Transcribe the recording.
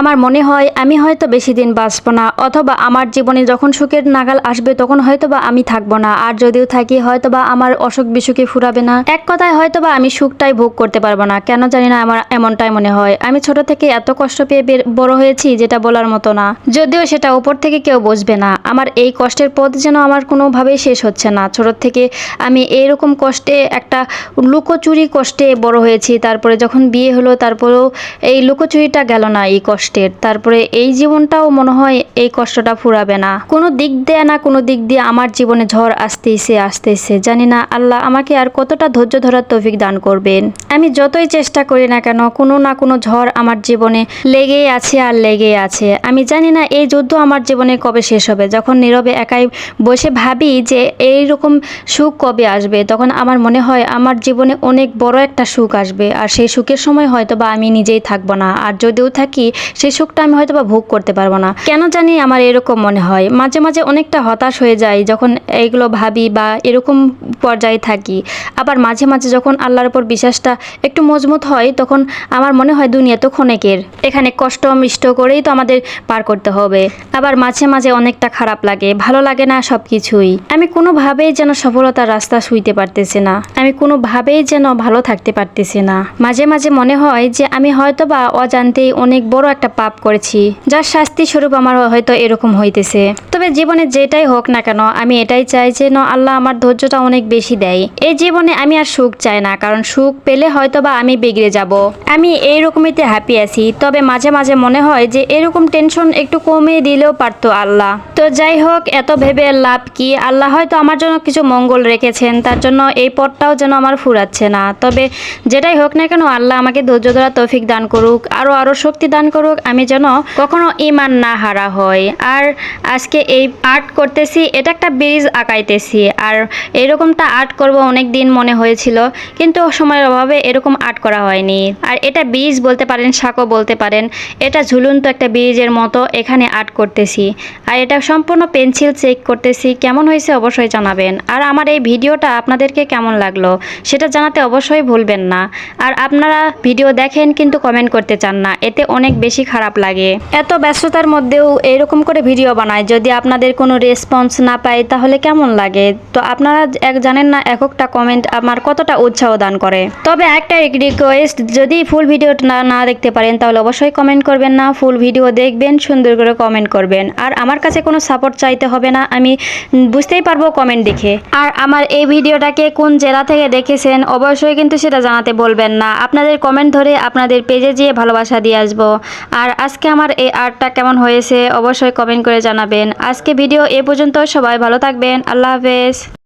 আমার মনে হয় আমি হয়তো বেশি দিন বাঁচবো না, অথবা আমার জীবনে যখন সুখের নাগাল আসবে তখন হয়তো বা আমি থাকব না, আর যদিও থাকি হয়তো বা আমার অসুখ বিসুখে ফুরাবে না। এক কথায় হয়তো বা আমি সুখটাই ভোগ করতে পারব না, কেন জানি না আমার এমনটাই মনে হয়। আমি ছোট থেকে এত কষ্ট পেয়ে বড় হয়েছি যেটা বলার মতো না, যদিও সেটা উপর থেকে কেউ বুঝবে না। আমার এই কষ্টের পথ যেন আমার কোনোভাবেই শেষ হচ্ছে না। ছোট থেকে আমি এইরকম কষ্টে একটা লুকোচুরি কষ্টে বড় হয়েছি, তারপরে যখন বিয়ে হলো তারপরেও এই লুকোচুরিটা গেল না, এই কষ্টের। তারপরে এই জীবনটাও মনে হয় এই কষ্টটা ফুরাবে না। কোনো দিক দিয়ে না কোনো দিক দিয়ে আমার জীবনে ঝড় আসতেইছে আসতেইছে জানি না, আল্লাহ আমাকে আর কতটা ধৈর্য ধরার তৌফিক দান করবেন। আমি যতই চেষ্টা করি না কেন, কোনো না কোনো ঝড় আমার জীবনে লেগেই আছে আর লেগেই আছে। আমি জানি না এই যুদ্ধ আমার জীবনে কবে শেষ হবে। যখন নীরবে একাই বসে ভাবি যে এই রকম সুখ কবে আসবে, তখন আমার মনে হয় আমার জীবনে অনেক বড় একটা সুখ আসবে। আর সেই সুখের সময় হয়তো বা আমি নিজেই থাকব না। আর যদিও থাকি সেই সুখটা আমি হয়তো বা ভোগ করতে পারব না। কেন জানি আমার এরকম মনে হয়। মাঝে মাঝে অনেকটা হতাশ হয়ে যায় যখন এইগুলো ভাবি বা এরকম পর্যায়ে থাকি। আবার মাঝে মাঝে যখন আল্লাহর উপর বিশ্বাসটা একটু মজবুত হয় তখন আমার মনে হয় দুনিয়া তো ক্ষণেকের। এখানে কষ্ট মিষ্ট করেই তো আমাদের পার করতে হবে। আবার মাঝে মাঝে অনেকটা খারাপ লাগে, ভালো লাগে না সব কিছুই আমি কোনোভাবেই যেন সফলতার রাস্তা শুইতে পারতেছি না। আমি কোনোভাবেই যেন ভালো থাকতে পারতেছি না। মাঝে মাঝে মনে হয় যে আমি হয়তো বা অজান্তেই অনেক বড় একটা পাপ করেছি, যার শাস্তি স্বরূপ আমার হয়তো এরকম হইতেছে। তবে জীবনে যেটাই হোক না কেন, আমি এটাই চাই যে ন আল্লাহ আমার ধৈর্যটা অনেক বেশি দেয়। এই জীবনে আমি আর সুখ চাই না, কারণ সুখ পেলে হয়তো বা আমি বিগড়ে যাব। আমি এই রকমইতে হ্যাপি আছি, তবে মাঝে মাঝে মনে হয় যে এরকম টেনশন একটু কমিয়ে দিলেও পারতো আল্লাহ। তো যাই হোক, এত ভেবে লাভ কি? আল্লাহ হয়তো আমার জন্য কিছু মঙ্গল রেখেছেন, তার জন্য এই পথটাও যেন আমার ফুরাচ্ছে না। তবে যেটাই হোক না কেন, আল্লাহ আমাকে ধৈর্য ধরা তৌফিক দান করুক আরও আরও শক্তি দান করুক। আমি যেন কখনো ইমান না হারা হয় আর আজকে এই আর্ট করতেছি, এটা একটা ব্রিজ আঁকাইতেছি। আর এরকমটা আর্ট করব অনেক দিন মনে হয়েছিল, কিন্তু সময়ের অভাবে এরকম আর্ট করা হয়নি। আর এটা বীজ বলতে পারেন শাকও বলতে পারেন, এটা ঝুলন্ত একটা ব্রিজের মতো এখানে আর্ট করতেছি। আর এটা সম্পূর্ণ পেন্সিল চেক করতেছি, কেমন হয়েছে অবশ্যই জানাবেন। আর আমার এই ভিডিওটা আপনাদেরকে কেমন লাগল, সেটা জানাতে অবশ্যই ভুলবেন না। আর আপনারা ভিডিও দেখেন কিন্তু কমেন্ট করতে চান না, এতে অনেক বেশি খারাপ লাগে। এত ব্যস্ততার মধ্যেও এরকম করে ভিডিও বানায়, যদি আপনাদের কোনো রেসপন্স না পাই তাহলে কেমন লাগে? তো আপনারা এক জানেন না এককটা কমেন্ট আমার কতটা উৎসাহ দান করে। তবে একটা রিকোয়েস্ট যদি ফুল ভিডিও না না দেখতে পারেন তাহলে অবশ্যই কমেন্ট করবেন না ফুল ভিডিও দেখবেন, সুন্দর করে কমেন্ট করবেন। আর আমার কাছে কোনো সাপোর্ট চাইতে হবে না, আমি বুঝতেই পারব কমেন্ট দেখে। আর আমার এই ভিডিওটাকে কোন জেলা থেকে দেখেছেন অবশ্যই কিন্তু সেটা জানাতে বলবেন না। আপনাদের কমেন্ট ধরে আপনাদের পেজে যেয়ে ভালোবাসা দিয়ে আসব। আর আজকে আমার এই আর্টটা কেমন হয়েছে অবশ্যই কমেন্ট করে জানাবেন। আজকে ভিডিও এ পর্যন্ত, সবাই ভালো থাকবেন। আল্লাহ হাফেজ।